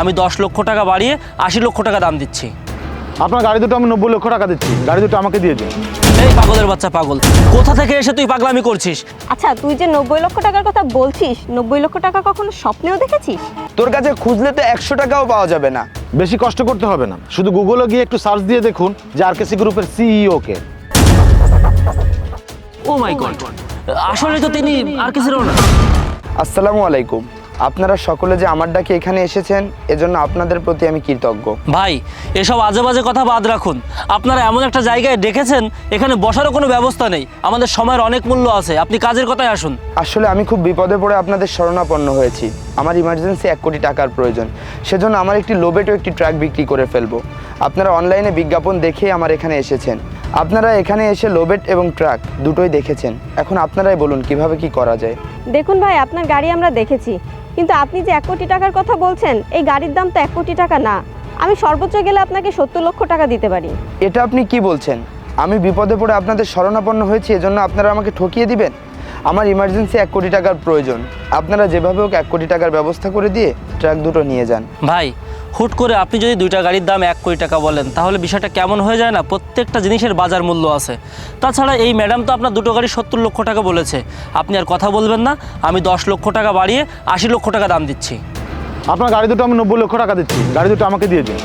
আমি দশ লক্ষ টাকা বাড়িয়ে আশি লক্ষ টাকা দাম দিচ্ছি। আপনার গাড়ি দুটো আমি নব্বই লক্ষ টাকা দিচ্ছি। গাড়ি দুটো আমাকে দিয়ে দিন। এই পাগলের বাচ্চা পাগল। কোথা থেকে এসে তুই পাগলামি করছিস? আচ্ছা তুই যে নব্বই লক্ষ টাকার কথা বলছিস নব্বই লক্ষ টাকা কখনো স্বপ্নেও দেখেছিস? তোর কাছে খুঁজলে তো একশো টাকাও পাওয়া যাবে না। বেশি কষ্ট করতে হবে না। শুধু গুগলে গিয়ে একটু সার্চ দিয়ে দেখুন যে আরকেসি গ্রুপের সিইও কে। ও মাই গড আসলে তো তিনি আর কিছুর না আসসালামু আলাইকুম। আপনারা সকলে যে আমার ডাকে এখানে এসেছেন এজন্য আপনাদের প্রতি আমি কৃতজ্ঞ। ভাই এসব আজে বাজে কথা বাদ রাখুন। আপনারা এমন একটা জায়গায় ডেকেছেন এখানে বসারও কোনো ব্যবস্থা নেই। আমাদের সময়ের অনেক মূল্য আছে। আপনি কাজের কথায় আসুন। আসলে আমি খুব বিপদে পড়ে আপনাদের শরণাপন্ন হয়েছি। আমার ইমার্জেন্সি এক কোটি টাকার প্রয়োজন। সেজন্য আমার একটি লোবেটো একটি ট্রাক বিক্রি করে ফেলব। আপনারা অনলাইনে বিজ্ঞাপন দেখে আমার এখানে এসেছেন। আপনারা এখানে এসে লোবেট এবং ট্রাক দুটোই দেখেছেন। এখন আপনারাই বলুন কীভাবে কি করা যায়? দেখুন ভাই আপনার গাড়ি আমরা দেখেছি। কিন্তু আপনি যে এক কোটি টাকার কথা বলছেন এই গাড়ির দাম তো এক কোটি টাকা না। আমি সর্বোচ্চ গেলে আপনাকে সত্তর লক্ষ টাকা দিতে পারি। এটা আপনি কি বলছেন? আমি বিপদে পড়ে আপনাদের শরণাপন্ন হয়েছি এজন্য আপনারা আমাকে ঠকিয়ে দিবেন? আমার ইমার্জেন্সি এক কোটি টাকার প্রয়োজন। আপনারা যেভাবে হোক এক কোটি টাকার ব্যবস্থা করে দিয়ে ট্রাক দুটো নিয়ে যান। ভাই হুট করে আপনি যদি দুইটা গাড়ির দাম এক কোটি টাকা বলেন, তাহলে বিষয়টা কেমন হয়ে যায় না? প্রত্যেকটা জিনিসের বাজার মূল্য আছে। তাছাড়া এই ম্যাডাম তো আপনার দুটো গাড়ি সত্তর লক্ষ টাকা বলেছে। আপনি আর কথা বলবেন না, আমি দশ লক্ষ টাকা বাড়িয়ে আশি লক্ষ টাকা দাম দিচ্ছি। আপনার গাড়ি দুটো আমি নব্বই লক্ষ টাকা দিচ্ছি। গাড়ি দুটো আমাকে দিয়ে দিন।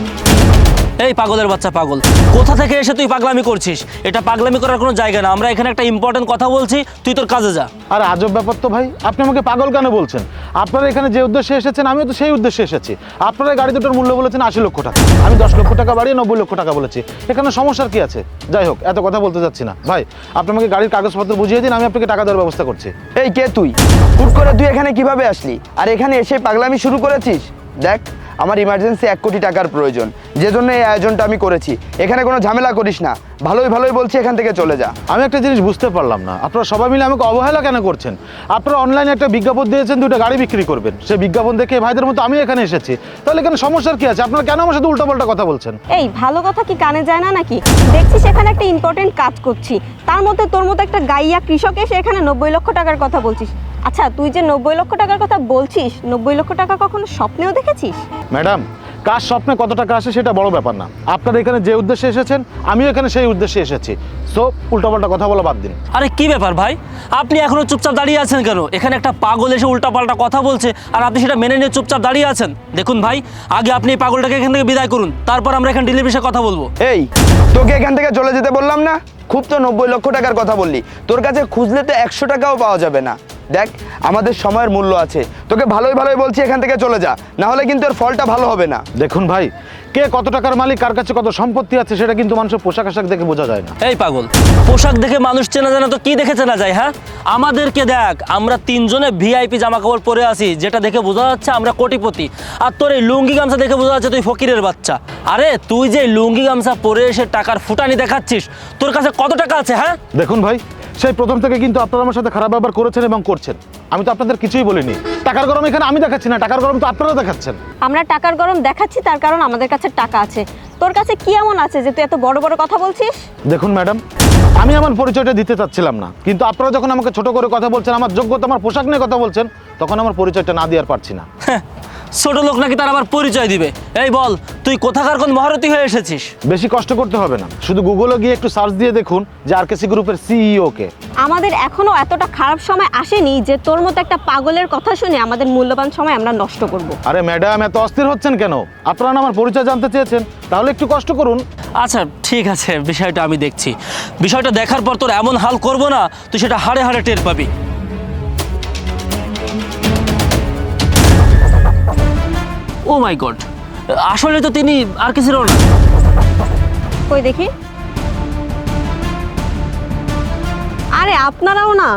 এই পাগলের বাচ্চা পাগল। কোথা থেকে এসে তুই পাগলামি করছিস? এটা পাগলামি করার কোনো জায়গা না। আমরা এখানে একটা ইম্পর্টেন্ট কথা বলছি তুই তোর কাজে যা। আর আজব ব্যাপার তো ভাই আপনি আমাকে পাগল কেন বলছেন? আপনারা এখানে যে উদ্দেশ্যে এসেছেন আমিও তো সেই উদ্দেশ্যে এসেছি। আপনারা এই গাড়ি দুটোর মূল্য বলেছেন আশি লক্ষ টাকা। আমি দশ লক্ষ টাকা বাড়িয়ে নব্বই লক্ষ টাকা বলেছি। এখানে সমস্যার কি আছে? যাই হোক এত কথা বলতে যাচ্ছি না। ভাই আপনি আমাকে গাড়ির কাগজপত্র বুঝিয়ে দিন আমি আপনাকে টাকা দেওয়ার ব্যবস্থা করছি। এই কে তুই? হুট করে তুই এখানে কীভাবে আসলি? আর এখানে এসে পাগলামি শুরু করেছিস? দেখ আমার ইমার্জেন্সি এক কোটি টাকার প্রয়োজন। যে জন্য এই আয়োজনটা আমি করেছি। এখানে কোনো ঝামেলা করিস না। ভালোই ভালোই বলছি এখান থেকে চলে যা। আমি একটা জিনিস বুঝতে পারলাম না। আপনারা সবাই মিলে আমাকে অবহেলা কেন করছেন? আপনারা অনলাইনে একটা বিজ্ঞাপন দিয়েছেন দুটো গাড়ি বিক্রি করবেন। সেই বিজ্ঞাপন দেখে ভাইদের মতো আমি এখানে এসেছি। তাহলে এখানে সমস্যার কি আছে? আপনারা কেন আমার সাথে উল্টোপাল্টা কথা বলছেন? এই ভালো কথা কি কানে যায় না নাকি? দেখছি সেখানে একটা ইম্পর্টেন্ট কাজ করছি। তার মধ্যে তোর মতো একটা গাইয়া কৃষক এসে এখানে নব্বই লক্ষ টাকার কথা বলছিস। আচ্ছা তুই যে নব্বই লক্ষ টাকার কথা বলছিস নব্বই লক্ষ টাকা কখনো স্বপ্নেও দেখেছিস? ম্যাডাম কার স্বপ্নে কত টাকা আসে সেটা বড় ব্যাপার না। আপনারা এখানে যে উদ্দেশ্যে এসেছেন আমিও এখানে সেই উদ্দেশ্যে এসেছি। সো উল্টোপাল্টা কথা বলা বাদ দিন। আরে কি ব্যাপার ভাই? আপনি এখনও চুপচাপ দাঁড়িয়ে আছেন কেন? এখানে একটা পাগল এসে উল্টাপাল্টা কথা বলছে আর আপনি সেটা মেনে নিয়ে চুপচাপ দাঁড়িয়ে আছেন? দেখুন ভাই আগে আপনি এই পাগলটাকে এখান থেকে বিদায় করুন তারপর আমরা এখানে ডেলিভারি কথা বলব। এই তোকে এখান থেকে চলে যেতে বললাম না? খুব তো নব্বই লক্ষ টাকার কথা বললি। তোর কাছে খুঁজলে তো একশো টাকাও পাওয়া যাবে না। দেখ আমাদের সময়ের মূল্য আছে। তোকে ভালোই ভালোই বলছি এখান থেকে চলে যা। না হলে কিন্তু এর ফলটা ভালো হবে না। দেখুন ভাই কে কত টাকার মালিক কার কাছে কত সম্পত্তি আছে সেটা কিন্তু মানুষের পোশাক আশাক দেখে বোঝা যায় না। এই পাগল পোশাক দেখে মানুষ চেনা জানা তো কি দেখে চেনা যায় হ্যাঁ? আমাদেরকে দেখ আমরা তিনজনে ভিআইপি জামা কাপড় পরে আছি যেটা দেখে বোঝা যাচ্ছে আমরা কোটিপতি। আর তোর এই লুঙ্গি গামছা দেখে বোঝা যাচ্ছে তুই ফকিরের বাচ্চা। আরে তুই যে লুঙ্গি গামছা পরে এসে টাকার ফুটানি দেখাচ্ছিস তোর কাছে কত টাকা আছে হ্যাঁ? দেখুন ভাই সেই প্রথম থেকে কিন্তু আপনারা আমার সাথে খারাপ ব্যবহার করেছেন এবং করছেন। আমি তো আপনাদের কিছুই বলিনি। টাকার গরম এখানে আমি দেখাচ্ছি না টাকার গরম তো আপনারা দেখাচ্ছেন। আমরা টাকার গরম দেখাচ্ছি তার কারণ আমাদের কাছে টাকা আছে। তোর কাছে কি এমন আছে যে তুই এত বড় বড় কথা বলছিস? দেখুন ম্যাডাম আমি আমার পরিচয়টা দিতে চাচ্ছিলাম না কিন্তু আপনারা যখন আমাকে ছোট করে কথা বলছেন আমার যোগ্যতা আমার পোশাক নিয়ে কথা বলছেন তখন আমার পরিচয়টা না দিয়ে আর পারছি না। হ্যাঁ, ছোট লোক নাকি তার আবার পরিচয় দিবে। এই বল তুই কোথাকার কোন মহারথী হয়ে এসেছিস? বেশি কষ্ট করতে হবে না। শুধু গুগলে গিয়ে একটু সার্চ দিয়ে দেখুন যে আরকেসি গ্রুপের সিইও কে। আমাদের এখনও এতটা খারাপ সময় আসেনি যে তোর মতো একটা পাগলের কথা শুনে আমাদের মূল্যবান সময় আমরা নষ্ট করব। আরে ম্যাডাম এত অস্থির হচ্ছেন কেন? আপনারা না আমার পরিচয় জানতে চেয়েছেন। তাহলে একটু কষ্ট করুন। আচ্ছা ঠিক আছে বিষয়টা আমি দেখছি। বিষয়টা দেখার পর তোর এমন হাল করব না তুই সেটা হাড়ে হাড়ে টের পাবি। মাই গড আসলে তো তিনি আর কিছু না। কই দেখি? আরে আপনারাও না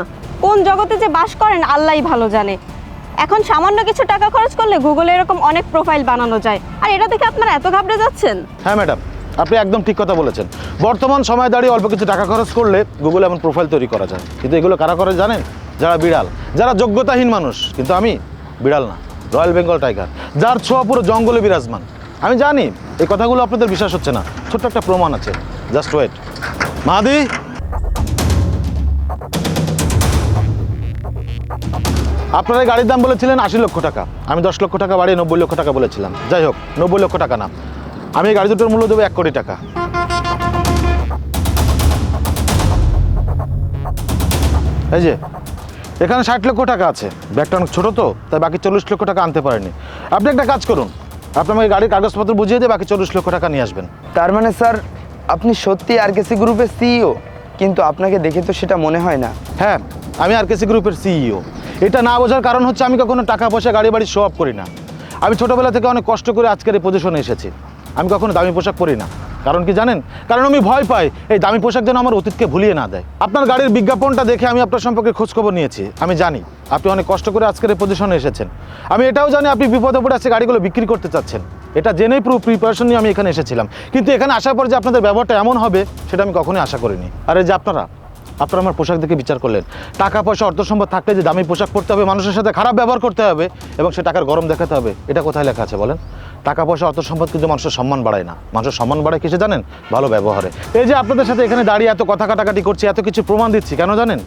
কোন জগতে যে বাস করেন আল্লাহই ভালো জানে। এখন সামান্য কিছু টাকা খরচ করলে গুগলে এরকম অনেক প্রোফাইল বানানো যায়। আর এটা দেখে আপনারা এত ঘাবড়ে যাচ্ছেন? হ্যাঁ ম্যাডাম আপনি একদম ঠিক কথা বলেছেন। বর্তমান সময় দাঁড়িয়ে অল্প কিছু টাকা খরচ করলে গুগলে এমন প্রোফাইল তৈরি করা যায়। কিন্তু এগুলো কারা করে জানেন? যারা বিড়াল যারা যোগ্যতাহীন মানুষ। কিন্তু আমি বিড়াল না। রয়্যাল বেঙ্গল টাইগার, যার ছোঁয়া পুরো জঙ্গলে বিরাজমান। আমি জানি, এই কথাগুলো আপনাদের বিশ্বাস হচ্ছে না। ছোট্ট একটা প্রমাণ আছে। Just wait. মাহাদি! আপনারা গাড়ির দাম বলেছিলেন আশি লক্ষ টাকা। আমি দশ লক্ষ টাকা বাড়িয়ে নব্বই লক্ষ টাকা বলেছিলাম। যাই হোক, নব্বই লক্ষ টাকা না। আমি এই গাড়ি দুটোর মূল্য দেবো এক কোটি টাকা। এই যে এখানে ষাট লক্ষ টাকা আছে। ব্যাগটা অনেক ছোটো তো তাই বাকি চল্লিশ লক্ষ টাকা আনতে পারেনি। আপনি একটা কাজ করুন। আপনি আমাকে গাড়ির কাগজপত্র বুঝিয়ে দিয়ে বাকি চল্লিশ লক্ষ টাকা নিয়ে আসবেন। তার মানে স্যার আপনি সত্যি আরকেসি গ্রুপের সিইও কিন্তু আপনাকে দেখে তো সেটা মনে হয় না। হ্যাঁ আমি আর কেসি গ্রুপের সিইও এটা না বোঝার কারণ হচ্ছে আমি কখনো টাকা পয়সা গাড়ি বাড়ি শো করি না। আমি ছোটোবেলা থেকে অনেক কষ্ট করে আজকের এই পজিশনে এসেছি। আমি কখনো দামি পোশাক পরি না। কারণ কি জানেন? কারণ আমি ভয় পাই এই দামি পোশাক যেন আমার অতীতকে ভুলিয়ে না দেয়। আপনার গাড়ির বিজ্ঞাপনটা দেখে আমি আপনার সম্পর্কে খোঁজখবর নিয়েছি, আমি জানি। আপনি অনেক কষ্ট করে আজকের এই পজিশনে এসেছেন। আমি এটাও জানি আপনি বিপদে পড়ে আছে গাড়িগুলো বিক্রি করতে চাচ্ছেন। এটা জেনেই পুরো প্রিপারেশন নিয়ে আমি এখানে এসেছিলাম। কিন্তু এখানে আসার পর যে আপনাদের ব্যবহারটা এমন হবে, সেটা আমি কখনোই আশা করিনি। আর এই যে আপনারা আপনারা আমার পোশাক দেখে বিচার করলেন। টাকা পয়সা, অর্থ সম্পদ থাকলে যে দামি পোশাক পরতে হবে, মানুষের সাথে খারাপ ব্যবহার করতে হবে এবং সে টাকার গরম দেখাতে হবে, এটা কোথায় লেখা আছে বলেন? টাকা পয়সা, অর্থ সম্পদ কিন্তু মানুষের সম্মান বাড়ায় না। মানুষের সম্মান বাড়ায় কিসে জানেন? ভালো ব্যবহারে। এই যে আপনাদের সাথে এখানে দাঁড়িয়ে এত কথা কাটাকাটি করছি, এত কিছু প্রমাণ দিচ্ছি, কেন জানেন?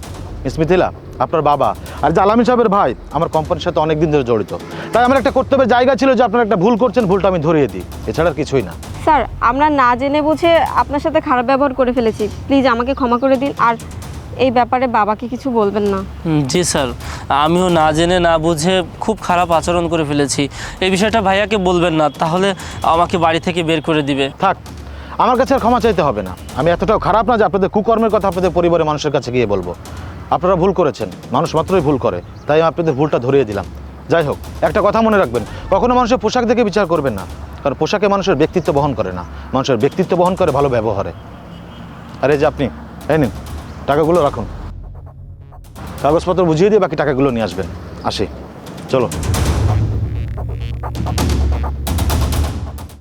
স্মিথিলা আপনার বাবা আর যে আলামী সাহেবের ভাই, আমার কোম্পানির সাথে অনেক দিন ধরে জড়িত। তাই আমার একটা কর্তব্যের জায়গা ছিল যে আপনারা একটা ভুল করছেন, ভুলটা আমি ধরিয়ে দিই। এছাড়া কিছুই না। স্যার, আমরা না জেনে বুঝে আপনার সাথে খারাপ ব্যবহার করে ফেলেছি। প্লিজ আমাকে ক্ষমা করে দিন। আর এই ব্যাপারে বাবাকে কিছু বলবেন না? জি স্যার। আমিও না জেনে না বুঝে খুব খারাপ আচরণ করে ফেলেছি। এই বিষয়টা ভাইয়াকে বলবেন না তাহলে আমাকে বাড়ি থেকে বের করে দিবে। থাক আমার কাছে আর ক্ষমা চাইতে হবে না। আমি এতটাও খারাপ না যে আপনাদের কুকর্মের কথা আপনাদের পরিবারের মানুষের কাছে গিয়ে বলব। আপনারা ভুল করেছেন মানুষ মাত্রই ভুল করে তাই আমি আপনাদের ভুলটা ধরিয়ে দিলাম। যাই হোক একটা কথা মনে রাখবেন কখনো মানুষের পোশাক দেখে বিচার করবেন না কারণ পোশাকে মানুষের ব্যক্তিত্ব বহন করে না মানুষের ব্যক্তিত্ব বহন করে ভালো ব্যবহারে। আরে যে আপনি এই নিন। টাকাগুলো রাখুন। কাগজপত্র বুঝিয়ে দিয়ে বাকি টাকাগুলো নিয়ে আসবেন। আসি। চলো